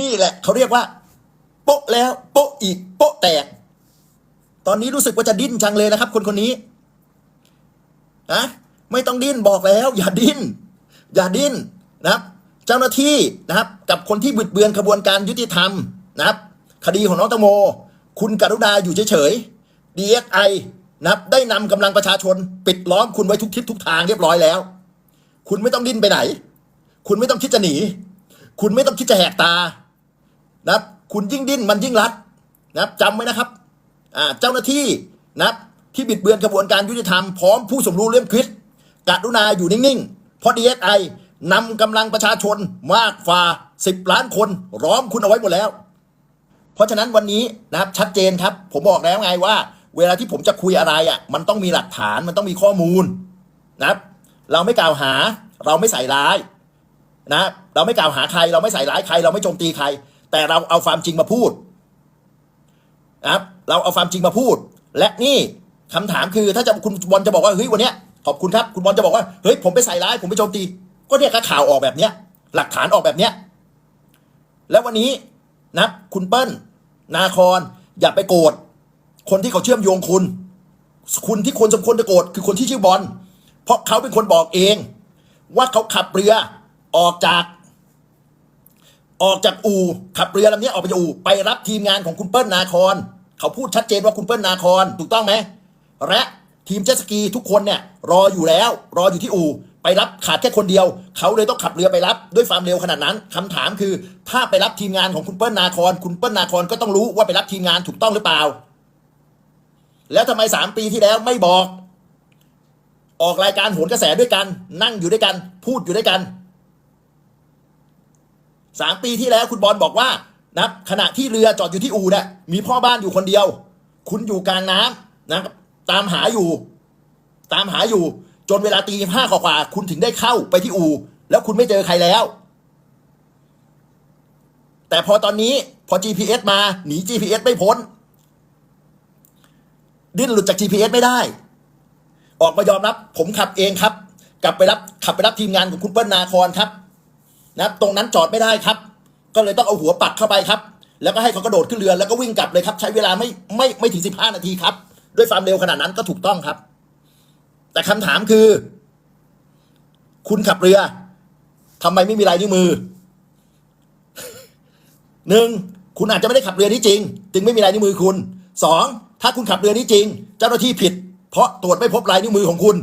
นี่แหละเขาเรียกว่า โป๊ะแล้ว โป๊ะอีก โป๊ะแตก ตอนนี้รู้สึกว่าจะดิ้นจังเลยนะครับ คนคนนี้นะไม่ต้องดิ้นบอกแล้ว อย่าดิ้น อย่าดิ้นนะครับ เจ้าหน้าที่นะครับ กับคนที่บิดเบือนกระบวนการยุติธรรมนะครับ คดีของน้องตังโม คุณกรุณาอยู่เฉยๆ DSI นะครับได้นำกำลังประชาชน ปิดล้อมคุณไว้ทุกทิศทุกทางเรียบร้อยแล้ว คุณไม่ต้องดิ้นไปไหน คุณไม่ต้องคิดจะหนี คุณไม่ต้องคิดจะแหกตานะครับคุณยิ่งดิ้นมันยิ่งรัดนะครับจำไว้นะครับอ่าเจ้าหน้าที่นะครับที่บิดเบือนกระบวนการยุติธรรมพร้อมผู้สมรู้ร่วมคิดกรุณาอยู่นิ่งๆ เพราะ DSI นำกำลังประชาชนมากฝ่า10ล้านคนล้อมคุณเอาไว้หมดแล้ว เพราะฉะนั้นวันนี้นะครับชัดเจนครับ ผมบอกแล้วไงว่า เวลาที่ผมจะคุยอะไรอะมันต้องมีหลักฐานมันต้องมีข้อมูลนะครับ เราไม่กล่าวหาเราไม่ใส่ร้าย นะเราไม่กล่าวหาใครเราไม่ใส่ร้ายใคร เราไม่โจมตีใคร แต่เราเอาความจริงมาพูดนะครับเราเอาความจริงมาพูด และนี่คำถามคือถ้าจะคุณบอลจะบอกว่าเฮ้ยวันเนี้ยขอบคุณครับคุณบอลจะบอกว่าเฮ้ยผมไปใส่ร้ายผมไปโจมตี ก็เนี่ยก็ข่าวออกแบบเนี้ยหลักฐานออกแบบเนี้ยแล้ววันนี้นะคุณเปิ้ลนาคอนอย่าไปโกรธคนที่เขาเชื่อมโยงคุณ คุณที่คนสมควรจะโกรธคือคนที่ชื่อบอลเพราะเขาเป็นคนบอกเอง ว่าเขาขับเรือ ออกจาก ออกจากอู่ขับเรือลำนี้ออกไปจากอู่ไปรับทีมงานของคุณเปิ้ลนาคอนเขาพูดชัดเจนว่าคุณเปิ้ลนาคอนถูกต้องไหมและทีมเจ็ตสกีทุกคนเนี่ยรออยู่แล้ว รออยู่ที่อู่ไปรับขาดแค่คนเดียว เขาเลยต้องขับเรือไปรับด้วยความเร็วขนาดนั้นคำถามคือ ถ้าไปรับทีมงานของคุณเปิ้ลนาคอนคุณเปิ้ลนาคอนก็ต้องรู้ว่าไปรับทีมงานถูกต้องหรือเปล่า แล้วทำไมสามปีที่แล้วไม่บอก ออกรายการโหนกระแสด้วยกัน นั่งอยู่ด้วยกัน พูดอยู่ด้วยกัน สามปีที่แล้วคุณบอลบอกว่านะขณะที่เรือจอดอยู่ที่อู่เนี่ยมีพ่อบ้านอยู่คนเดียว คุณอยู่กลางน้ำนะตามหาอยู่ ตามหาอยู่ จนเวลาตีห้ากว่าคุณถึงได้เข้าไปที่อู่แล้วคุณไม่เจอใครแล้ว แต่พอตอนนี้พอ GPS มาหนี GPS ไม่พ้น ดิ้นหลุดจาก GPS ไม่ได้ ออกมายอมรับ ผมขับเองครับ กลับไปรับขับไปรับทีมงานของคุณเปิ้ลนาคอนครับ นะครับตรงนั้นจอดไม่ได้ครับ ก็เลยต้องเอาหัวปักเข้าไปครับ แล้วก็ให้เขากระโดดขึ้นเรือแล้วก็วิ่งกลับเลยครับ ใช้เวลาไม่ไม่ไม่ถึงสิบห้านาทีครับ ด้วยความเร็วขนาดนั้นก็ถูกต้องครับ แต่คำถามคือ คุณขับเรือทำไมไม่มีลายนิ้วมือหนึ่งคุณอาจจะไม่ได้ขับเรือนี้จริง จึงไม่มีลายนิ้วมือคุณสองถ้าคุณขับเรือนี้จริง เจ้าหน้าที่ผิด เพราะตรวจไม่พบลายนิ้วมือของคุณ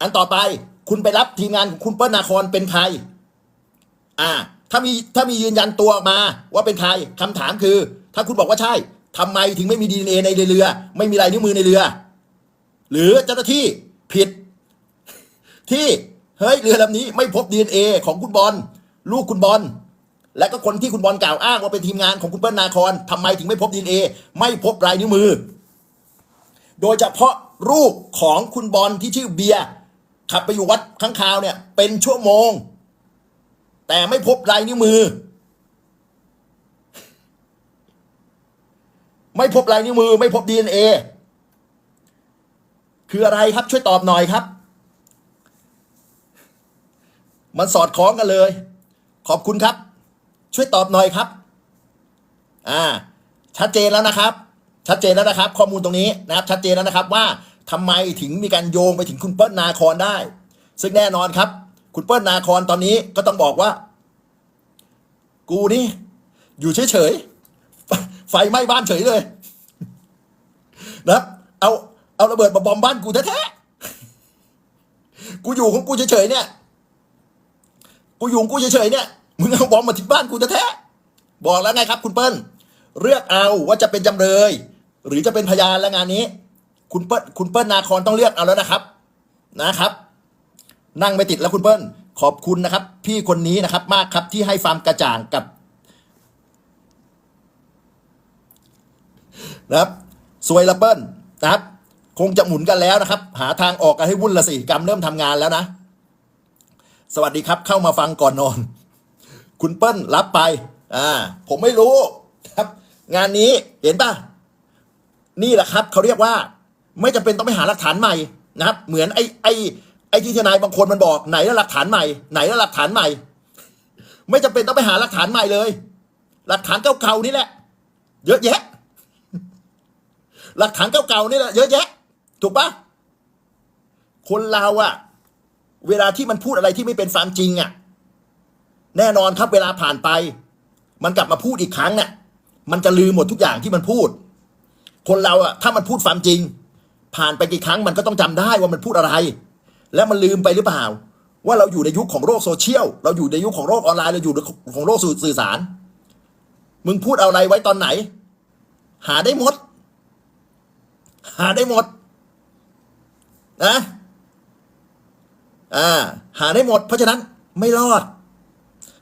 อันต่อไป คุณไปรับทีมงานของคุณเปิ้ลนาคอนเป็นใคร อ่า ถ้ามีถ้ามียืนยันตัวออกมาว่าเป็นใครคำถามคือ ถ้าคุณบอกว่าใช่ทำไมถึงไม่มีดีเอในเรือ ไม่มีลายนิ้วมือในเรือ หรือเจ้าหน้าที่ผิด ที่เฮ้ยเรือลำนี้ไม่พบ DNA ของคุณบอลลูกคุณบอลและก็คนที่คุณบอลกล่าวอ้างว่าเป็นทีมงานของคุณเปิ้ลนาคอนทำไมถึงไม่พบ DNA ไม่พบลายนิ้วมือ โดยเฉพาะรูปของคุณบอลที่ชื่อเบียร์ ขับไปอยู่วัดข้างคาวเนี่ย เป็นชั่วโมง แต่ไม่พบลายนิ้วมือ ไม่พบลายนิ้วมือ ไม่พบ DNA คืออะไรครับช่วยตอบหน่อยครับ มันสอดคล้องกันเลย ขอบคุณครับ ช่วยตอบหน่อยครับ อ่า ชัดเจนแล้วนะครับ ชัดเจนแล้วนะครับ ข้อมูลตรงนี้นะครับ ชัดเจนแล้วนะครับว่า ทำไมถึงมีการโยงไปถึงคุณเปิ้ลนาคอนได้ ซึ่งแน่นอนครับ คุณเปิ้ลนาคอนตอนนี้ก็ต้องบอกว่า กูนี่ อยู่เฉยๆไฟไหม้บ้านเฉยเลยนะเอาเอาระเบิดมาบอมบ้านกูแท้ๆกูอยู่ของกูเฉยๆเนี่ย กูอยู่ของกูเฉยๆเนี่ยมึงเอาบอมมาทิ้งบ้านกูแท้ๆบอกแล้วไงครับ คุณเปิ้ลเลือกเอาว่าจะเป็นจำเลย หรือจะเป็นพยานแล้วงานนี้ คุณเปิ้ลคุณเปิ้ลนาคอนต้องเลือกเอาแล้วนะครับนะครับ นั่งไม่ติดแล้วคุณเปิ้ลขอบคุณนะครับ พี่คนนี้นะครับมากครับที่ให้ความกระจ่างกับนะครับสวยละเปิ้ลนะครับ คงจะหมุนกันแล้วนะครับ หาทางออกกันให้วุ่นละสิกรรมเริ่มทำงานแล้วนะ สวัสดีครับ เข้ามาฟังก่อนนอน คุณเปิ้ลรับไป อ่า ผมไม่รู้ครับ งานนี้เห็นป่ะ นี่แหละครับ เขาเรียกว่า ไม่จำเป็นต้องไปหาหลักฐานใหม่นะครับ เหมือนไอ้ไอ้ไอ้ที่ทนายบางคนมันบอกไหนละหลักฐานใหม่ ไหนละหลักฐานใหม่ ไม่จำเป็นต้องไปหาหลักฐานใหม่เลย หลักฐานเก่าๆนี่แหละ เยอะแยะ หลักฐานเก่าๆนี่แหละเยอะแยะ ถูกปะคนเราอะเวลาที่มันพูดอะไรที่ไม่เป็นความจริงอะแน่นอนครับเวลาผ่านไป มันกลับมาพูดอีกครั้งเนี่ยมันจะลืมหมดทุกอย่างที่มันพูด คนเราอะถ้ามันพูดความจริง ผ่านไปกี่ครั้งมันก็ต้องจำได้ว่ามันพูดอะไร แล้วมันลืมไปหรือเปล่า ว่าเราอยู่ในยุคของโลกโซเชียล เราอยู่ในยุคของโลกออนไลน์เราอยู่ในของโลกสื่อสาร มึงพูดเอาอะไรไว้ตอนไหน หาได้หมด หาได้หมดนะอ่าหาได้หมด เพราะฉะนั้นไม่รอด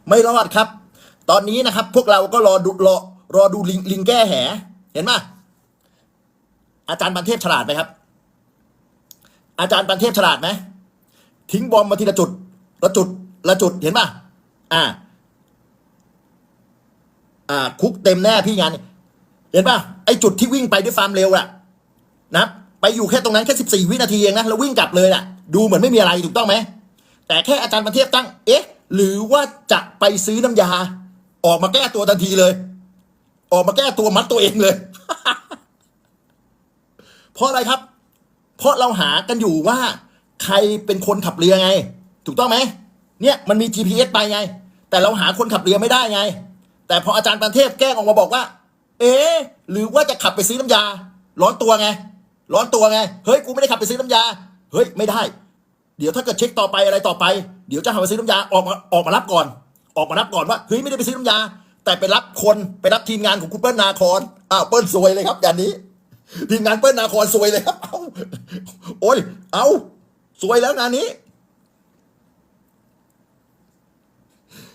ไม่รอดครับ ตอนนี้นะครับ พวกเราก็รอดูรอรอดูลิงลิงแก้แห เห็นไหมอาจารย์ปันเทพฉลาดไหมครับ อาจารย์ปันเทพฉลาดไหมทิ้งบอมมาทีละจุด ละจุด ละจุด เห็นป่ะ อ่า อ่า คุกเต็มแน่พี่งาน เห็นป่ะ ไอจุดที่วิ่งไปด้วยความเร็วอะนะ ไปอยู่แค่ตรงนั้นแค่สิบสี่วินาทีเองนะ แล้ววิ่งกลับเลยน่ะดูเหมือนไม่มีอะไรถูกต้องไหม แต่แค่อาจารย์ประเทศตั้ง เอ๊ะ หรือว่าจะไปซื้อน้ำยา ออกมาแก้ตัวทันทีเลย ออกมาแก้ตัวมัดตัวเองเลย เพราะอะไรครับ เพราะเราหากันอยู่ว่าใครเป็นคนขับเรือไง ถูกต้องไหมเนี่ยมันมี GPS ไปไง แต่เราหาคนขับเรือไม่ได้ไง แต่พออาจารย์ปันเทพแก้งออกมาบอกว่า เอ๊หรือว่าจะขับไปซื้อน้ำยา ร้อนตัวไง ร้อนตัวไง เฮ้ยกูไม่ได้ขับไปซื้อน้ำยา เฮ้ยไม่ได้ เดี๋ยวถ้าเกิดเช็คต่อไปอะไรต่อไป เดี๋ยวจะขับไปซื้อน้ำยาออกมาออกมารับก่อน ออกมารับก่อนว่าเฮ้ยไม่ได้ไปซื้อน้ำยา แต่ไปรับคนไปรับทีมงานของคุณเปิ้ลนาคอนอ้าวเปิ้ลซวยเลยครับอย่างนี้ทีมงานเปิ้ลนาคอนซวยเลยครับเโอ้ย เอาซวยแล้วงานนี้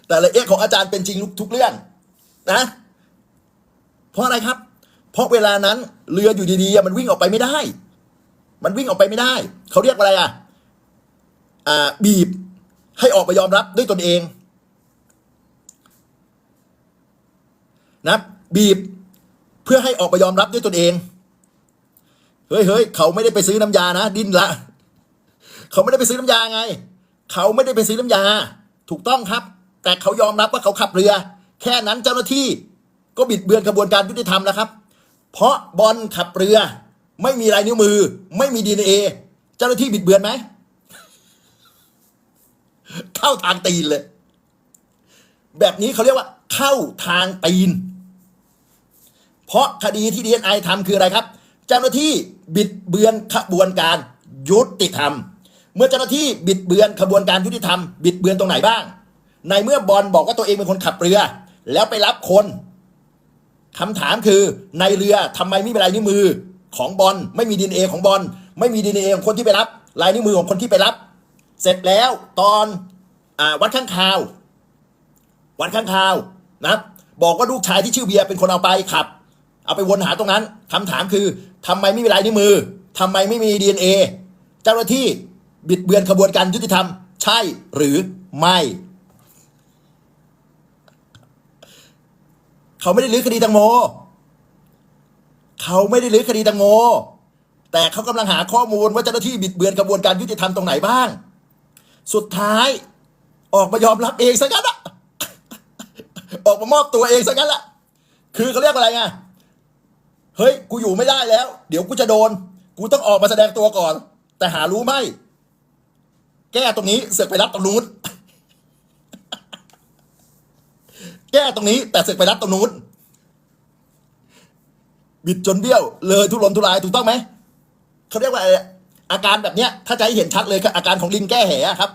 แต่ละเอกของอาจารย์เป็นจริงทุกเรื่อง นะ เพราะอะไรครับ เพราะเวลานั้นเรืออยู่ดีๆมันวิ่งออกไปไม่ได้ มันวิ่งออกไปไม่ได้ เขาเรียกว่าอะไรอะ อ่า บีบ ให้ออกมายอมรับด้วยตนเอง นะ บีบเพื่อให้ออกมายอมรับด้วยตนเอง เฮ้ยเฮ้ยเขาไม่ได้ไปซื้อน้ำยานะดิ้นละ เขาไม่ได้ไปซื้อน้ำยาไง เขาไม่ได้ไปซื้อน้ำยา ถูกต้องครับ แต่เขายอมรับว่าเขาขับเรือ แค่นั้นเจ้าหน้าที่ก็บิดเบือนกระบวนการยุติธรรมแล้วครับ เพราะบอลขับเรือ ไม่มีลายนิ้วมือ ไม่มีดีเอเจ้าหน้าที่บิดเบือนไหมเข้าทางตีนเลย แบบนี้เขาเรียกว่า เข้าทางตีน เพราะคดีที่ดีเอไอทำคืออะไรครับ เจ้าหน้าที่บิดเบือนขบวนการยุติธรรม เมื่อเจ้าหน้าที่บิดเบือนขบวนการยุติธรรม บิดเบือนตรงไหนบ้าง ในเมื่อบอลบอกว่าตัวเองเป็นคนขับเรือ แล้วไปรับคนคำถามคือในเรือทำไมไม่มีลายนิ้วมือของบอลไม่มีดีเอของบอลไม่มีดีเอของคนที่ไปรับ ลายนิ้วมือของคนที่ไปรับ เสร็จแล้วตอนอวัดข้างคาว วันข้างคาวนะบอกว่าลูกชายที่ชื่อเบียร์เป็นคนเอาไปขับ เอาไปวนหาตรงนั้นคำถามคือทำไมไม่มีลายนิ้วมือทำไมไม่มีดีเอเจ้าหน้าที่บิดเบือนขบวนการยุติธรรม ใช่หรือไม่เขาไม่ได้ลื้อคดีตังโมเขาไม่ได้ลื้อคดีตังโมแต่เขากำลังหาข้อมูลว่าเจ้าหน้าที่บิดเบือนกระบวนการยุติธรรมตรงไหนบ้าง สุดท้ายออกมายอมรับเองซะงั้นอะออกมามอบตัวเองซะงั้นละคือเขาเรียกอะไรไง เฮ้ย กูอยู่ไม่ได้แล้ว เดี๋ยวกูจะโดน กูต้องออกมาแสดงตัวก่อน แต่หารู้ไหม แก้ตรงนี้เสือกไปรับตรงนู้น แก้ตรงนี้ แต่เสือกไปรับตรงนู้น บิดจนเบี้ยว เลยทุรนทุรายถูกต้องไหม เขาเรียกว่าอะไรอาการแบบเนี้ย ถ้าจะให้เห็นชัดเลยคืออาการของลิงแก้แหครับ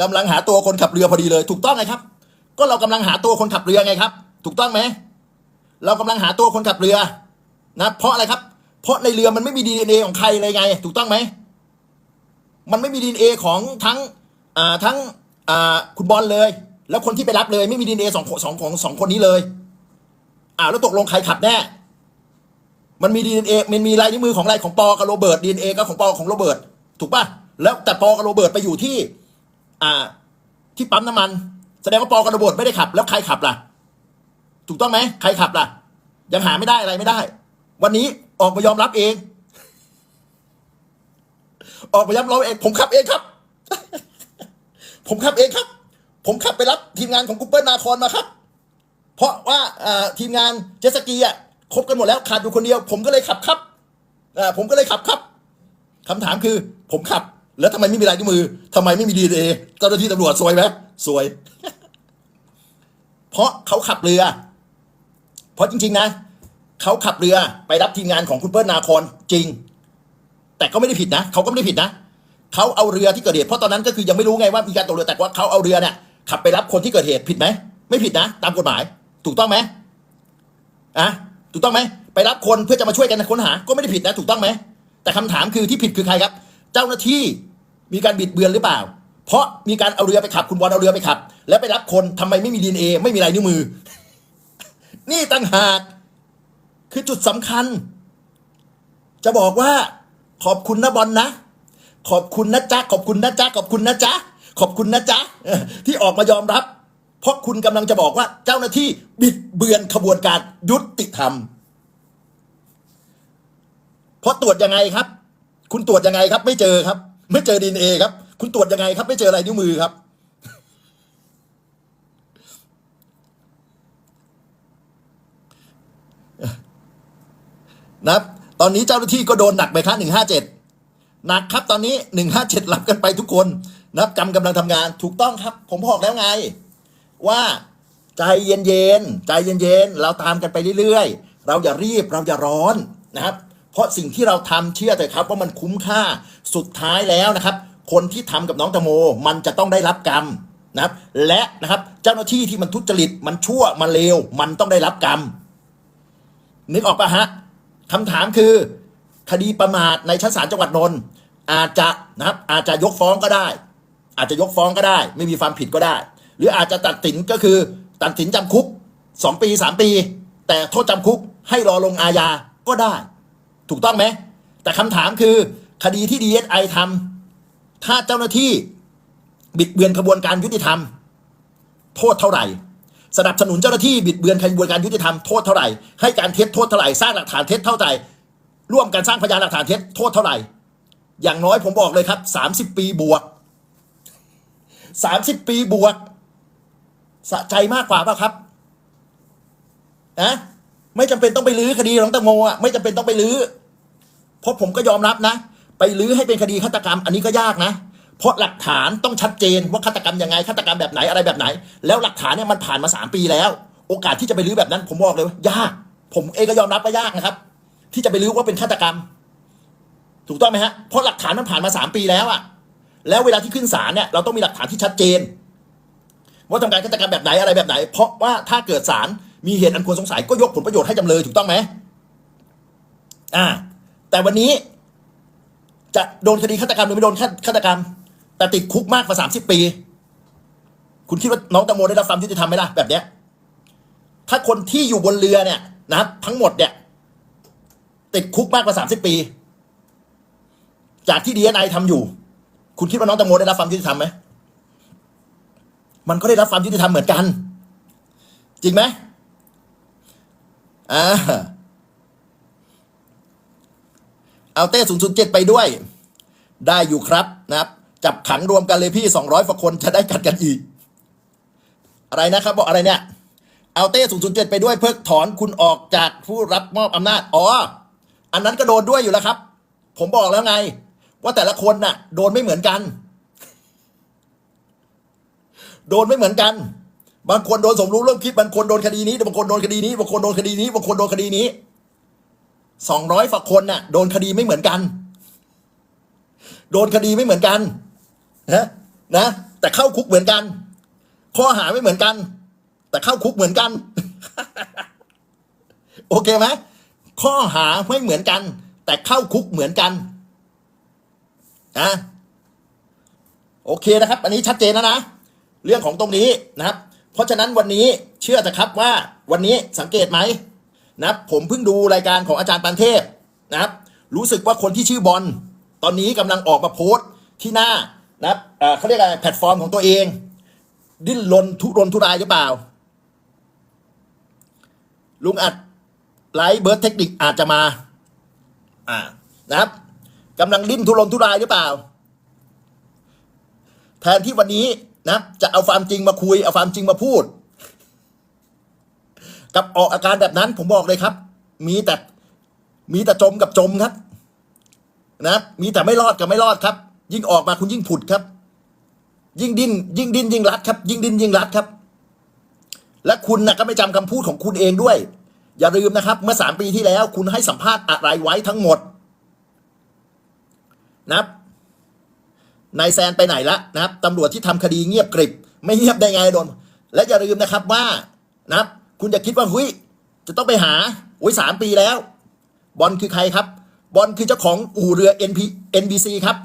กำลังหาตัวคนขับเรือพอดีเลย ถูกต้องไงครับ ก็เรากำลังหาตัวคนขับเรือไงครับ ถูกต้องไหมเรากำลังหาตัวคนขับเรือนะเพราะอะไรครับ เพราะในเรือมันไม่มีดีเอ็นเอของใครเลยไง ถูกต้องไหมมันไม่มีดีเอ็นเอของทั้งอ่าทั้งอ่าคุณบอลเลย แล้วคนที่ไปรับเลยไม่มีดีเอ็นเอสองสองของสองคนนี้เลยอ่าแล้วตกลงใครขับแน่มันมีดีเอ็นเอมันมีลายนิ้วมือของอะไรของปอกับโรเบิร์ตดีเอ็นเอก็ของปอของโรเบิร์ตถูกป่ะแล้วแต่ปอกับโรเบิร์ตไปอยู่ที่ อ่า ที่ปั๊มน้ำมัน แสดงว่าปอกับโรเบิร์ตไม่ได้ขับ แล้วใครขับล่ะ ถูกต้องไหมใครขับล่ะ ยังหาไม่ได้อะไรไม่ได้ วันนี้ออกมายอมรับเอง ออกมายอมรับเอง ผมขับเองครับ ผมขับเองครับ ผมขับไปรับทีมงานของกูเปิลนาคอนมาครับ เพราะว่าอ่าทีมงานเจตสกีอะครบกันหมดแล้วขาดอยู่คนเดียว ผมก็เลยขับครับอ่าผมก็เลยขับครับคำถามคือ ผมขับ แล้วทำไมไม่มีลายนิ้วมือทำไมไม่มีดีเอเจ้าหน้าที่ตำรวจซวยไหมซวย เพราะเขาขับเรือ เพราะจริง ๆ นะเขาขับเรือไปรับทีมงานของคุณเปิ้ลนาคอนจริง แต่ก็ไม่ได้ผิดนะเขาก็ไม่ได้ผิดนะเขาเอาเรือที่เกิดเหตุเพราะตอนนั้นก็คือยังไม่รู้ไงว่ามีการตกเรือแต่ว่าเขาเอาเรือเนี่ยขับไปรับคนที่เกิดเหตุผิดไหมไม่ผิดนะ ตามกฎหมาย ถูกต้องไหมอะถูกต้องไหมไปรับคนเพื่อจะมาช่วยกันค้นหาก็ไม่ได้ผิดนะ ถูกต้องไหมแต่คำถามคือที่ผิดคือใครครับ เจ้าหน้าที่มีการบิดเบือนหรือเปล่า เพราะมีการเอาเรือไปขับคุณบอลเอาเรือไปขับ แล้วไปรับคนทำไมไม่มีดีเอไม่มีลายนิ้วมือ นี่ต่างหาก คือจุดสำคัญ จะบอกว่า ขอบคุณนะบอลนะ ขอบคุณนะจ๊ะขอบคุณนะจ๊ะขอบคุณนะจ๊ะขอบคุณนะจ๊ะที่ออกมายอมรับ เพราะคุณกำลังจะบอกว่าเจ้าหน้าที่บิดเบือนขบวนการยุติธรรม เพราะตรวจยังไงครับ คุณตรวจยังไงครับ ไม่เจอครับ ไม่เจอดีเอครับ คุณตรวจยังไงครับ ไม่เจออะไรนิ้วมือครับ นะครับ ตอนนี้เจ้าหน้าที่ก็โดนหนักไปครับหนึ่งห้าเจ็ดหนักครับตอนนี้หนึ่งห้าเจ็ดรับกันไปทุกคนนะครับกำกำลังทำงานถูกต้องครับ ผมบอกแล้วไง ว่าใจเย็นๆใจเย็นๆเราตามกันไปเรื่อยๆ เราอย่ารีบเราอย่าร้อนนะครับ เพราะสิ่งที่เราทำเชื่อเถอะครับ ว่ามันคุ้มค่าสุดท้ายแล้วนะครับ คนที่ทำกับน้องตะโม มันจะต้องได้รับกรรมนะครับ และนะครับเจ้าหน้าที่ที่มันทุจริตมันชั่วมันเลวมันต้องได้รับกรรมนึกออกปะฮะ คำถามคือคดีประมาทในชั้นศาลจังหวัดนนท์อาจจะนะครับอาจจะยกฟ้องก็ได้ อาจจะยกฟ้องก็ได้ ไม่มีความผิดก็ได้ หรืออาจจะตัดสินก็คือตัดสินจำคุกสองปีสามปี แต่โทษจำคุกให้รอลงอาญาก็ได้ ถูกต้องไหม แต่คำถามคือคดีที่ดีเอสไอทำถ้าเจ้าหน้าที่บิดเบือนกระบวนการยุติธรรม โทษเท่าไหร่ สนับสนุนเจ้าหน้าที่บิดเบือนกระบวนการยุติธรรมโทษเท่าไหร่ให้การเท็จโทษเท่าไหร่สร้างหลักฐานเท็จเท่าไหร่ร่วมกันสร้างพยานหลักฐานเท็จโทษเท่าไหร่ อย่างน้อยผมบอกเลยครับสามสิบปีบวกสามสิบปีบวกสะใจมากกว่าป่ะครับนะไม่จำเป็นต้องไปลื้อคดีของตงโมอะไม่จำเป็นต้องไปลื้อเพราะผมก็ยอมรับนะ ไปลื้อให้เป็นคดีฆาตกรรม อันนี้ก็ยากนะ เพราะหลักฐานต้องชัดเจนว่าฆาตกรรมยังไงฆาตกรรมแบบไหนอะไรแบบไหน แล้วหลักฐานเนี่ยมันผ่านมาสามปีแล้ว โอกาสที่จะไปลื้อแบบนั้น ผมบอกเลยว่ายาก ผมเองก็ยอมรับว่ายากนะครับ ที่จะไปลื้อว่าเป็นฆาตกรรม ถูกต้องไหมฮะเพราะหลักฐานมันผ่านมาสามปีแล้วอะแล้วเวลาที่ขึ้นศาลเนี่ยเราต้องมีหลักฐานที่ชัดเจน ว่าทำการฆาตกรรมแบบไหนอะไรแบบไหน เพราะว่าถ้าเกิดศาลมีเหตุอันควรสงสัยก็ยกผลประโยชน์ให้จำเลยถูกต้องไหมอ่า แต่วันนี้จะโดนคดีฆาตกรรมหรือไม่โดนฆาตกรรม แต่ติดคุกมากกว่าสามสิบปี คุณคิดว่าน้องตังโมได้รับความยุติธรรมไหมล่ะแบบเนี้ย ถ้าคนที่อยู่บนเรือเนี่ยนะครับทั้งหมดเนี่ย ติดคุกมากกว่าสามสิบปี จากที่ดีเอ็นไอทำอยู่ คุณคิดว่าน้องตังโมได้รับความยุติธรรมไหมมันก็ได้รับความยุติธรรมเหมือนกัน จริงไหมอ่าเอาเต้ศูนย์ศูนย์เจ็ดไปด้วย ได้อยู่ครับนะครับ จับขังรวมกันเลยพี่สองร้อยกว่าคนจะได้กัดกันอีก อะไรนะครับบอกอะไรเนี่ยเอาเต้ศูนย์ศูนย์เจ็ดไปด้วยเพิกถอนคุณออกจากผู้รับมอบอำนาจอ๋ออันนั้นก็โดนด้วยอยู่แล้วครับ ผมบอกแล้วไง ว่าแต่ละคนน่ะ โดนไม่เหมือนกัน โดนไม่เหมือนกัน บางคนโดนสมรู้ร่วมคิดบางคนโดนคดีนี้บางคนโดนคดีนี้บางคนโดนคดีนี้บางคนโดนคดีนี้สองร้อยฝักคนน่ะ โดนคดีไม่เหมือนกัน โดนคดีไม่เหมือนกัน นะนะ แต่เข้าคุกเหมือนกัน ข้อหาไม่เหมือนกัน แต่เข้าคุกเหมือนกัน โอเคไหมข้อหาไม่เหมือนกัน แต่เข้าคุกเหมือนกันนะโอเคนะครับ อันนี้ชัดเจนแล้วนะ เรื่องของตรงนี้นะครับ เพราะฉะนั้นวันนี้เชื่อเถอะครับว่าวันนี้สังเกตไหมนะครับผมเพิ่งดูรายการของอาจารย์ปันเทพนะครับ รู้สึกว่าคนที่ชื่อบอลตอนนี้กำลังออกมาโพสต์ที่หน้า นะครับเอ่อเขาเรียกอะไรแพลตฟอร์มของตัวเอง ดิ้นรนทุรนทุรายหรือเปล่า ลุงอัดไลฟ์เบิร์ดเทคนิคอาจจะมา อ่านะครับกำลังดิ้นทุรนทุรายหรือเปล่า แทนที่วันนี้นะจะเอาความจริงมาคุย เอาความจริงมาพูด กับออกอาการแบบนั้นผมบอกเลยครับ มีแต่มีแต่จมกับจมครับ นะมีแต่ไม่รอดกับไม่รอดครับ ยิ่งออกมาคุณยิ่งผุดครับ ยิ่งดิ้นยิ่งดิ้นยิ่งรัดครับ ยิ่งดิ้นยิ่งรัดครับ และคุณนะก็ไม่จำคำพูดของคุณเองด้วย อย่าลืมนะครับ เมื่อสามปีที่แล้ว คุณให้สัมภาษณ์อะไรไว้ทั้งหมดนะครับนายแซนไปไหนละนะครับตำรวจที่ทำคดีเงียบกริบ ไม่เงียบได้ไงโดน และอย่าลืมนะครับว่านะครับ คุณจะคิดว่าเฮ้ยจะต้องไปหาโอ้ยสามปีแล้ว บอลคือใครครับ บอลคือเจ้าของอู่เรือ NP NBC ครับ